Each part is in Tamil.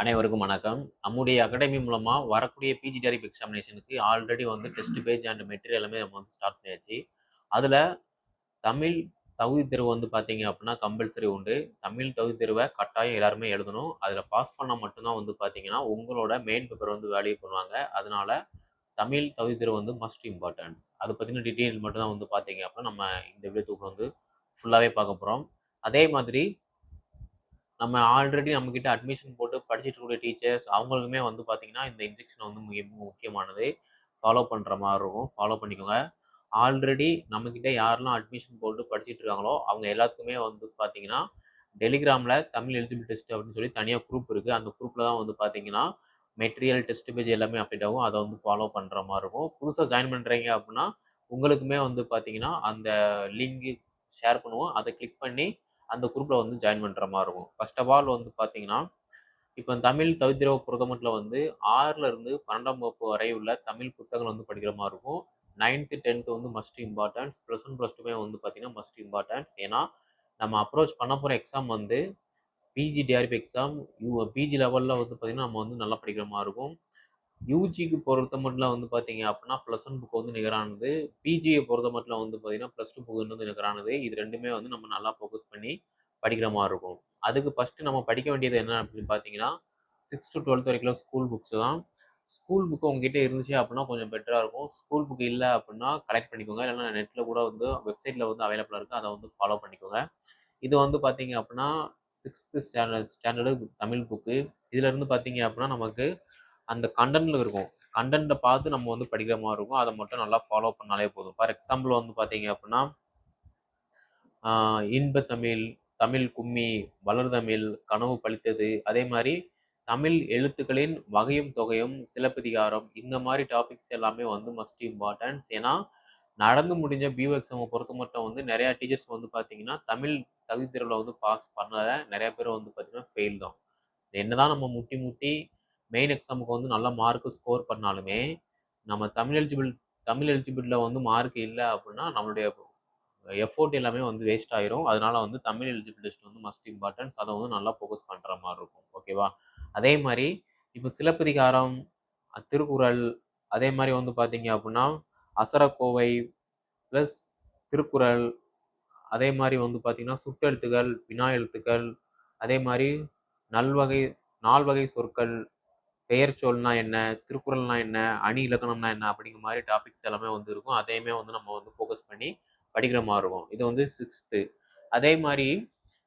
அனைவருக்கும் வணக்கம். நம்முடைய அகாடமி மூலமாக வரக்கூடிய பிஜி டெரிப் எக்ஸாமினேஷனுக்கு ஆல்ரெடி வந்து டெஸ்ட் பேஜ் அண்ட் மெட்டீரியல் எல்லாமே நம்ம வந்து ஸ்டார்ட் பண்ணியாச்சு. அதில் தமிழ் தகுதி தேர்வு வந்து பார்த்தீங்க அப்படின்னா கம்பல்சரி உண்டு. தமிழ் தகுதி தேர்வை கட்டாயம் எல்லாருமே எழுதணும். அதில் பாஸ் பண்ணால் மட்டும்தான் வந்து பார்த்தீங்கன்னா உங்களோட மெயின் பேப்பர் வந்து வேல்யூ பண்ணுவாங்க. அதனால தமிழ் தகுதி தேர்வு வந்து மஸ்ட் இம்பார்ட்டன்ஸ் அதை பற்றின டீட்டெயில் மட்டும்தான் வந்து பார்த்தீங்க அப்படின்னா நம்ம இந்த வீடியோத்துக்கு வந்து ஃபுல்லாகவே பார்க்க போகிறோம் அதே மாதிரி நம்ம ஆல்ரெடி நம்மக்கிட்ட அட்மிஷன் போட்டு படிச்சுட்டு இருக்கக்கூடிய டீச்சர்ஸ் அவங்களுக்குமே வந்து பார்த்தீங்கன்னா இந்த இன்ஜெக்ஷன் வந்து மிக முக்கியமானது. ஃபாலோ பண்ணுற மாதிரி இருக்கும். ஃபாலோ பண்ணிக்கோங்க. ஆல்ரெடி நம்மக்கிட்ட யாரெல்லாம் அட்மிஷன் போட்டு படிச்சுட்டு இருக்காங்களோ அவங்க எல்லாத்துக்குமே வந்து பார்த்தீங்கன்னா டெலிகிராமில் தமிழ் எலிஜிபிள் டெஸ்ட் அப்படின்னு சொல்லி தனியாக குரூப் இருக்குது அந்த குரூப்பில் தான் வந்து பார்த்தீங்கன்னா மெட்டீரியல் டெஸ்ட் பேஜ் எல்லாமே அப்டேட் ஆகும். அதை வந்து ஃபாலோ பண்ணுற மாதிரி இருக்கும். புதுசாக ஜாயின் பண்ணுறீங்க அப்படின்னா உங்களுக்குமே வந்து பார்த்தீங்கன்னா அந்த லிங்க் ஷேர் பண்ணுவோம். அதை கிளிக் பண்ணி அந்த குரூப்பில் வந்து ஜாயின் பண்ணுற மாதிரி இருக்கும். ஃபர்ஸ்ட் ஆஃப் ஆல் வந்து பார்த்தீங்கன்னா இப்போ தமிழ் தவித்திரவ புரதமட்டில் வந்து ஆறுலருந்து பன்னெண்டாம் வகுப்பு வரை உள்ள தமிழ் புத்தகங்கள் வந்து படிக்கிற மாதிரி இருக்கும். நைன்த்து டென்த்து வந்து must importance plus one plus டூமே வந்து பார்த்தீங்கன்னா மஸ்ட் இம்பார்ட்டன்ஸ் ஏன்னா நம்ம அப்ரோச் பண்ண போகிற எக்ஸாம் வந்து PG TRB exam U PG லெவலில் வந்து பார்த்திங்கன்னா நம்ம வந்து நல்லா படிக்கிற மாதிரி இருக்கும். யூஜிக்கு பொறுத்த மட்டும் வந்து பார்த்தீங்க அப்படின்னா ப்ளஸ் ஒன் புக் வந்து நிகரானது. பிஜியை பொறுத்த மட்டும் வந்து பார்த்தீங்கன்னா ப்ளஸ் டூ புக் வந்து நிகரானது. இது ரெண்டுமே வந்து நம்ம நல்லா ஃபோக்கஸ் பண்ணி படிக்கிற மாதிரி இருக்கும். அதுக்கு ஃபஸ்ட்டு நம்ம படிக்க வேண்டியது என்ன அப்படின்னு பார்த்தீங்கன்னா சிக்ஸ் டு டுவெல்த் வரைக்கும் ஸ்கூல் புக்ஸ் தான். ஸ்கூல் புக்கு உங்ககிட்ட இருந்துச்சு அப்படின்னா கொஞ்சம் பெட்டராக இருக்கும். ஸ்கூல் புக் இல்லை அப்படின்னா கலெக்ட் பண்ணிக்கோங்க. இல்லைன்னா நெட்டில் கூட வந்து வெப்சைட்டில் வந்து அவைலபிளாக இருக்குது அதை வந்து ஃபாலோ பண்ணிக்கோங்க. இது வந்து பார்த்தீங்க அப்படின்னா sixth standard standard Tamil book இதில் இருந்து பார்த்தீங்க அப்படின்னா நமக்கு அந்த கண்டென்ட்ல இருக்கும். கண்டென்ட்டை பார்த்து நம்ம வந்து படிக்கிற மாதிரி இருக்கும். அதை மட்டும் நல்லா ஃபாலோ பண்ணாலே போதும். ஃபார் எக்ஸாம்பிள் வந்து பார்த்தீங்க அப்படின்னா இன்ப தமிழ் தமிழ் கும்மி வளர் தமிழ் கனவு பழித்தது அதே மாதிரி தமிழ் எழுத்துக்களின் வகையும் தொகையும் சிலப்பதிகாரம் இந்த மாதிரி டாபிக்ஸ் எல்லாமே வந்து மஸ்ட் இம்பார்ட்டன்ஸ் ஏன்னா நடந்து முடிஞ்ச பியூ எக்ஸாமை பொறுத்த மட்டும் வந்து நிறையா டீச்சர்ஸ் வந்து பார்த்தீங்கன்னா தமிழ் தகுதி தேர்வில் வந்து பாஸ் பண்ணல. நிறையா பேர் வந்து பார்த்தீங்கன்னா ஃபெயில் தான். என்னதான் நம்ம முட்டி முட்டி மெயின் எக்ஸாமுக்கு வந்து நல்ல மார்க் ஸ்கோர் பண்ணாலுமே நம்ம தமிழ் எலிஜிபிள் தமிழ் எலிஜிபிளில் வந்து மார்க் இல்லை அப்படின்னா நம்மளுடைய எஃபோர்ட் எல்லாமே வந்து வேஸ்ட் ஆயிரும். அதனால வந்து தமிழ் எலிஜிபிள் டெஸ்ட் வந்து மஸ்ட் இம்பார்ட்டன்ஸ் அதை வந்து நல்லா ஃபோக்கஸ் பண்ணுற மாதிரி இருக்கும். ஓகேவா அதே மாதிரி இப்போ சிலப்பதிகாரம் திருக்குறள் அதே மாதிரி வந்து பார்த்தீங்க அப்படின்னா அசரக்கோவை ப்ளஸ் திருக்குறள் அதே மாதிரி வந்து பார்த்திங்கன்னா சுட்டெழுத்துக்கள் வினா எழுத்துக்கள் அதே மாதிரி நல்வகை நால்வகை சொற்கள் பெயர் சொல்னா என்ன திருக்குறள்னா என்ன அணி இலக்கணம்னா என்ன அப்படிங்கிற மாதிரி டாபிக்ஸ் எல்லாமே வந்து இருக்கும். அதையுமே வந்து நம்ம வந்து ஃபோக்கஸ் பண்ணி படிக்கிற மாதிரி இருக்கும். இது வந்து சிக்ஸ்த்து அதே மாதிரி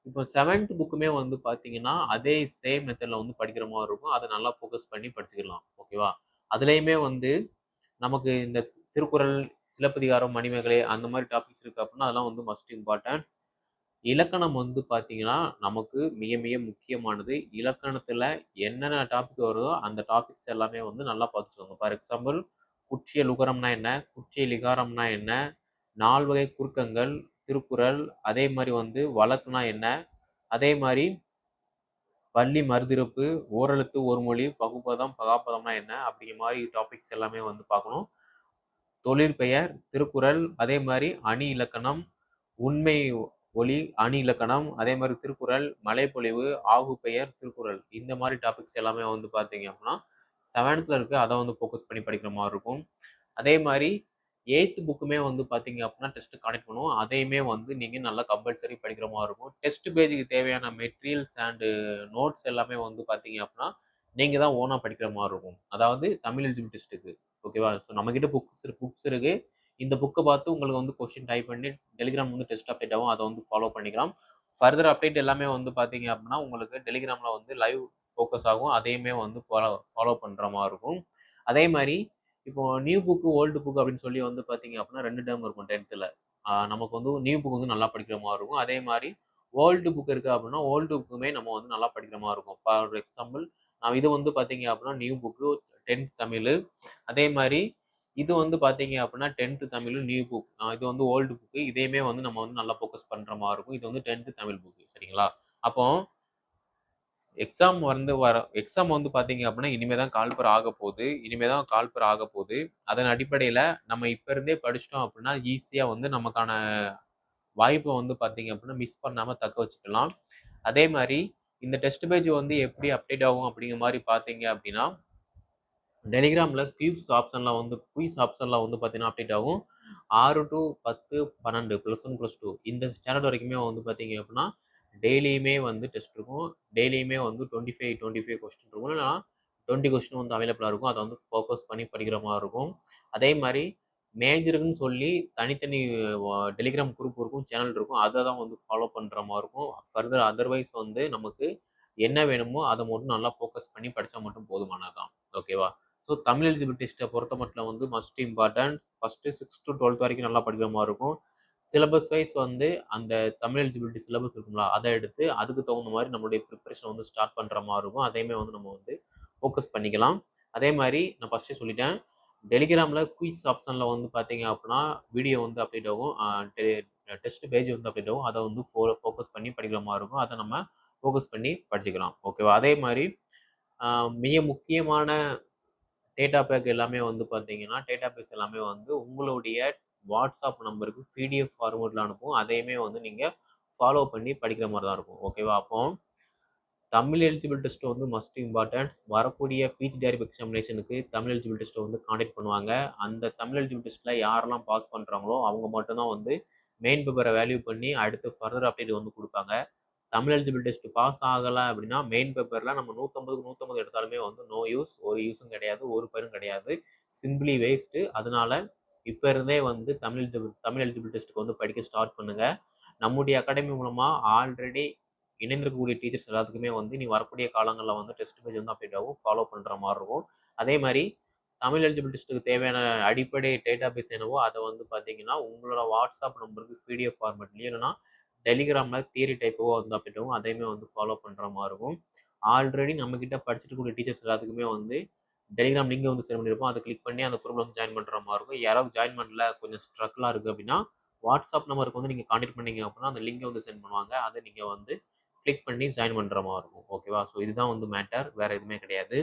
இப்போ செவன்த் புக்குமே வந்து பார்த்தீங்கன்னா அதே சேம் மெத்தடில் வந்து படிக்கிற மாதிரி இருக்கும். அதை நல்லா ஃபோக்கஸ் பண்ணி படிச்சுக்கலாம். ஓகேவா அதுலேயுமே வந்து நமக்கு இந்த திருக்குறள் சிலப்பதிகாரம் மணிமேகலை அந்த மாதிரி டாபிக்ஸ் இருக்குது அப்படின்னா அதெல்லாம் வந்து மஸ்ட் இம்பார்ட்டன்ஸ் இலக்கணம் வந்து பார்த்தீங்கன்னா நமக்கு மிக மிக முக்கியமானது. இலக்கணத்தில் என்னென்ன டாபிக் வருதோ அந்த டாபிக்ஸ் எல்லாமே வந்து நல்லா பார்த்துக்கோங்க ஃபார் எக்ஸாம்பிள் குற்றிய லுகரம்னா என்ன? குற்றிய லிகாரம்னா என்ன? நால்வகை குறுக்கங்கள் திருக்குறள் அதே மாதிரி வந்து வழக்குனா என்ன? அதே மாதிரி பள்ளி மறுதிருப்பு ஓரெழுத்து ஒரு மொழி பகுப்பதம் பகாப்பதம்னா என்ன? அப்படிங்கிற மாதிரி டாபிக்ஸ் எல்லாமே வந்து பார்க்கணும். தொழிற்பெயர் திருக்குறள் அதே மாதிரி அணி இலக்கணம் உண்மை ஒளி அணி இலக்கணம் அதே மாதிரி திருக்குறள் மலைப்பொழிவு ஆகு பெயர் திருக்குறள். இந்த மாதிரி டாபிக்ஸ் எல்லாமே வந்து பார்த்தீங்க அப்படின்னா செவன்த்தில் இருக்கு. அதை வந்து ஃபோக்கஸ் பண்ணி படிக்கிற மாதிரி இருக்கும். அதே மாதிரி எயித்து புக்குமே வந்து பார்த்தீங்க அப்படின்னா டெஸ்ட் கனெக்ட் பண்ணுவோம். அதையுமே வந்து நீங்கள் நல்லா கம்பல்சரி படிக்கிற மாதிரி இருக்கும். டெஸ்ட் பேஜுக்கு தேவையான மெட்டீரியல்ஸ் அண்டு நோட்ஸ் எல்லாமே வந்து பார்த்தீங்க அப்படின்னா நீங்கள் தான் ஓனாக படிக்கிற மாதிரி இருக்கும். அதாவது தமிழ் எலிஜிபிள் டெஸ்ட்டுக்கு ஓகேவா ஸோ நம்மக்கிட்ட புக்ஸ் புக்ஸ் இருக்குது இந்த புக்கை பார்த்து உங்களுக்கு வந்து கொஸ்டின் டைப் பண்ணி டெலிகிராம் வந்து டெஸ்ட் அப்டேட் ஆகும் அதை வந்து ஃபாலோ பண்ணிக்கலாம். ஃபர்தர் அப்டேட் எல்லாமே வந்து பார்த்தீங்க அப்படின்னா உங்களுக்கு டெலிகிராமில் வந்து லைவ் ஃபோக்கஸ் ஆகும். அதையுமே வந்து ஃபாலோ ஃபாலோ பண்ணுற மாதிரி இருக்கும். அதே மாதிரி இப்போ நியூ புக்கு ஓல்டு புக் அப்படின்னு சொல்லி வந்து பார்த்தீங்க அப்படின்னா ரெண்டு டேர்ம் இருக்கும் டென்த்தில் நமக்கு வந்து நியூ புக் வந்து நல்லா படிக்கிற மாதிரி இருக்கும். அதே மாதிரி ஓல்டு புக் இருக்குது அப்படின்னா ஓல்டு புக்குமே நம்ம வந்து நல்லா படிக்கிற மாதிரி இருக்கும். ஃபார் எக்ஸாம்பிள் நான் இது வந்து பார்த்தீங்க அப்படின்னா நியூ புக்கு டென்த் தமிழ். அதே மாதிரி இது வந்து பார்த்தீங்க அப்படின்னா டென்த்து தமிழ் நியூ புக் இது வந்து ஓல்டு புக்கு இதையுமே வந்து நம்ம வந்து நல்லா ஃபோக்கஸ் பண்ணுற மாதிரி இருக்கும். இது வந்து டென்த்து தமிழ் புக்கு சரிங்களா? அப்போ எக்ஸாம் வந்து வர எக்ஸாம் வந்து பார்த்தீங்க அப்படின்னா இனிமே தான் கால்பர் ஆக போகுது. இனிமே தான் கால்பர் ஆக போகுது. அதன் அடிப்படையில் நம்ம இப்போ இருந்தே படிச்சிட்டோம் அப்படின்னா ஈஸியாக வந்து நமக்கான வாய்ப்பை வந்து பார்த்தீங்க அப்படின்னா மிஸ் பண்ணாமல் தக்க வச்சுக்கலாம். அதே மாதிரி இந்த டெஸ்ட் பேஜ் வந்து எப்படி அப்டேட் ஆகும் அப்படிங்கிற மாதிரி பார்த்தீங்க அப்படின்னா டெலிகிராமில் கியூப்ஸ் ஆப்ஷனில் வந்து குயிஸ் ஆப்ஷனில் வந்து பார்த்தீங்கன்னா அப்டேட் ஆகும். ஆறு டு பத்து பன்னெண்டு ப்ளஸ் ஒன் ப்ளஸ் டூ இந்த ஸ்டாண்டர்ட் வரைக்குமே வந்து பார்த்தீங்க அப்படின்னா டெய்லியுமே வந்து டெஸ்ட் இருக்கும். டெய்லியுமே வந்து twenty five twenty five question இருக்கும். இல்லைனா டுவெண்ட்டி கொஸ்டின் வந்து அவைலபிளாக இருக்கும். அதை வந்து ஃபோக்கஸ் பண்ணி படிக்கிற மாதிரி இருக்கும். அதே மாதிரி மேஜருக்குன்னு சொல்லி தனித்தனி டெலிகிராம் குரூப் இருக்கும் சேனல் இருக்கும். அதை தான் வந்து ஃபாலோ பண்ணுற மாதிரி இருக்கும். ஃபர்தர் அதர்வைஸ் வந்து நமக்கு என்ன வேணுமோ அதை மட்டும் நல்லா ஃபோக்கஸ் பண்ணி படித்தா மட்டும் போதுமானதான் ஓகேவா ஸோ தமிழ் எலிஜிபிலிட்டி டெஸ்ட்டை பொறுத்த மட்டும் வந்து must importance first six to twelfth வரைக்கும் நல்லா படிக்கிற மாதிரி இருக்கும். சிலபஸ் வைஸ் வந்து அந்த தமிழ் எலிஜிபிலிட்டி சிலபஸ் இருக்குங்களா அதை எடுத்து அதுக்கு தகுந்த மாதிரி நம்மளுடைய ப்ரிப்பரேஷன் வந்து ஸ்டார்ட் பண்ணுற மாதிரி இருக்கும். அதையுமே வந்து நம்ம வந்து ஃபோக்கஸ் பண்ணிக்கலாம். அதே மாதிரி நான் ஃபஸ்ட்டே சொல்லிட்டேன். டெலிகிராமில் குயிஸ் ஆப்ஷனில் வந்து பார்த்தீங்க அப்படின்னா வீடியோ வந்து அப்டேட் ஆகும். டெஸ்ட் பேஜ் வந்து அப்டேட் ஆகும். அதை வந்து ஃபோ ஃபோக்கஸ் பண்ணி படிக்கிற மாதிரி இருக்கும். அதை நம்ம ஃபோக்கஸ் பண்ணி படிச்சுக்கலாம். ஓகேவா அதே மாதிரி மிக முக்கியமான டேட்டா பேக் எல்லாமே வந்து பார்த்தீங்கன்னா டேட்டா பேக்ஸ் எல்லாமே வந்து உங்களுடைய வாட்ஸ்அப் நம்பருக்கு பிடிஎஃப் ஃபார்மேட்டில் அனுப்பும். அதையுமே வந்து நீங்கள் ஃபாலோ பண்ணி படிக்கிற மாதிரி தான் இருக்கும். ஓகேவா அப்போ தமிழ் எலிஜிபிள் டெஸ்ட் வந்து மஸ்ட் இம்பார்ட்டன்ஸ் வரக்கூடிய பிஜி டேரிப் எக்ஸாமினேஷனுக்கு தமிழ் எலிஜிபிள் டெஸ்ட்டை வந்து காண்டக்ட் பண்ணுவாங்க. அந்த தமிழ் எலிஜிபிள் டெஸ்ட்டில் யாரெல்லாம் பாஸ் பண்ணுறாங்களோ அவங்க மட்டும்தான் வந்து மெயின் பேப்பரை வேல்யூ பண்ணி அடுத்து ஃபர்தர் அப்டேட் வந்து கொடுப்பாங்க. தமிழ் எலிஜிபிள் டெஸ்ட் பாஸ் ஆகலை அப்படின்னா மெயின் பேப்பரில் நம்ம நூற்றம்பதுக்கு நூற்றம்பது எடுத்தாலுமே வந்து நோ யூஸ் ஒரு யூஸும் கிடையாது ஒரு பேரும் கிடையாது. சிம்பிளி வேஸ்ட்டு அதனால இப்போ இருந்தே வந்து தமிழ் எலிஜிபிள் தமிழ் எலிஜிபிள் டெஸ்ட்டுக்கு வந்து படிக்க ஸ்டார்ட் பண்ணுங்கள் நம்முடைய அகாடமி மூலமாக ஆல்ரெடி இணைந்திருக்கக்கூடிய டீச்சர்ஸ் எல்லாத்துக்குமே வந்து நீ வரக்கூடிய காலங்களில் வந்து டெஸ்ட் பேஜ் வந்து அப்டேட் ஆகும் ஃபாலோ பண்ணுற மாதிரி இருக்கும். அதே மாதிரி தமிழ் எலிஜிபிள் டெஸ்ட்டுக்கு தேவையான அடிப்படை டேட்டா பேஸ் என்னவோ அதை வந்து பார்த்தீங்கன்னா உங்களோட வாட்ஸ்அப் நம்பருக்கு பிடிஎஃப் ஃபார்மெட்லேயும் இல்லைன்னா டெலிகிராமில் தியரி டைப்போ வந்து அப்படின்றவும் அதையுமே வந்து ஃபாலோ பண்ணுற மாதிரி இருக்கும். ஆல்ரெடி நம்மக்கிட்ட படிச்சுட்டு கூடிய டீச்சர்ஸ் எல்லாத்துக்குமே வந்து டெலிகிராம் லிங்கை வந்து சென்ட் பண்ணியிருப்போம் அதை கிளிக் பண்ணி அந்த குரூப்பில் வந்து ஜாயின் பண்ணுற மாதிரி இருக்கும். யாராவது ஜாயின் பண்ணல கொஞ்சம் ஸ்ட்ரகிளாக இருக்குது அப்படின்னா வாட்ஸ்அப் நம்பருக்கு வந்து நீங்கள் கான்டெக்ட் பண்ணீங்க அப்படின்னா அந்த லிங்கை வந்து சென்ட் பண்ணுவாங்க. அதை நீங்கள் வந்து கிளிக் பண்ணி ஜாயின் பண்ணுற மாதிரி இருக்கும். ஓகேவா ஸோ இதுதான் வந்து மேட்டர் வேறு எதுவுமே கிடையாது.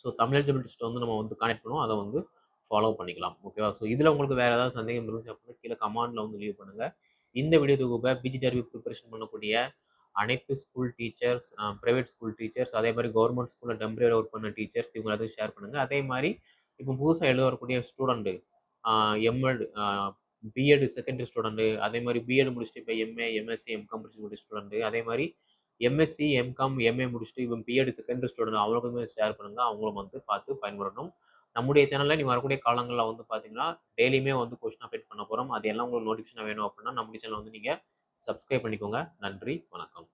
ஸோ தமிழ் எலிஜிபிலிட்டிஸ்ட்டை வந்து நம்ம வந்து கனெக்ட் பண்ணுவோம். அதை வந்து ஃபாலோ பண்ணிக்கலாம். ஓகேவா ஸோ இதில் உங்களுக்கு வேறு ஏதாவது சந்தேகம் இருந்துச்சு அப்படின்னா கீழே கமாண்டில் வந்து லீவ் பண்ணுங்கள் இந்த வீடியோ தொகுப்பை பிஜி டர்வி ப்ரிப்பரேஷன் பண்ணக்கூடிய அனைத்து school teachers private school teachers அதே மாதிரி கவர்மெண்ட் ஸ்கூலில் டெம்பரரி ஒர்க் பண்ண டீச்சர்ஸ் இவங்க எல்லாத்தையும் ஷேர் பண்ணுங்கள் அதே மாதிரி இப்போ புதுசாக எழுத வரக்கூடிய student MEd BEd secondary student அதே மாதிரி பிஎட் முடிச்சுட்டு இப்போ எம்ஏ எம்எஸ்சி எம்காம் முடிச்சு ஸ்டூடெண்ட்டு அதே மாதிரி எம்எஸ்சி எம்காம் எம்ஏ முடிச்சுட்டு இப்போ பிஎட் செகண்டரி ஸ்டூடெண்ட் அவங்களுக்குமே ஷேர் பண்ணுங்கள் அவங்களும் வந்து பார்த்து பயன்படணும் நம்முடைய சேனலில் நீ வரக்கூடிய காலங்களில் வந்து பார்த்தீங்கன்னா டெய்லியுமே வந்து கொஸ்டின் அப்டேட் பண்ண போகிறோம் அது எல்லாம் உங்களுக்கு நோட்டிஃபிகேஷன் வேணும் அப்படின்னா நம்முடைய சேனல் வந்து நீங்கள் சப்ஸ்கிரைப் பண்ணிக்கோங்க. நன்றி வணக்கம்.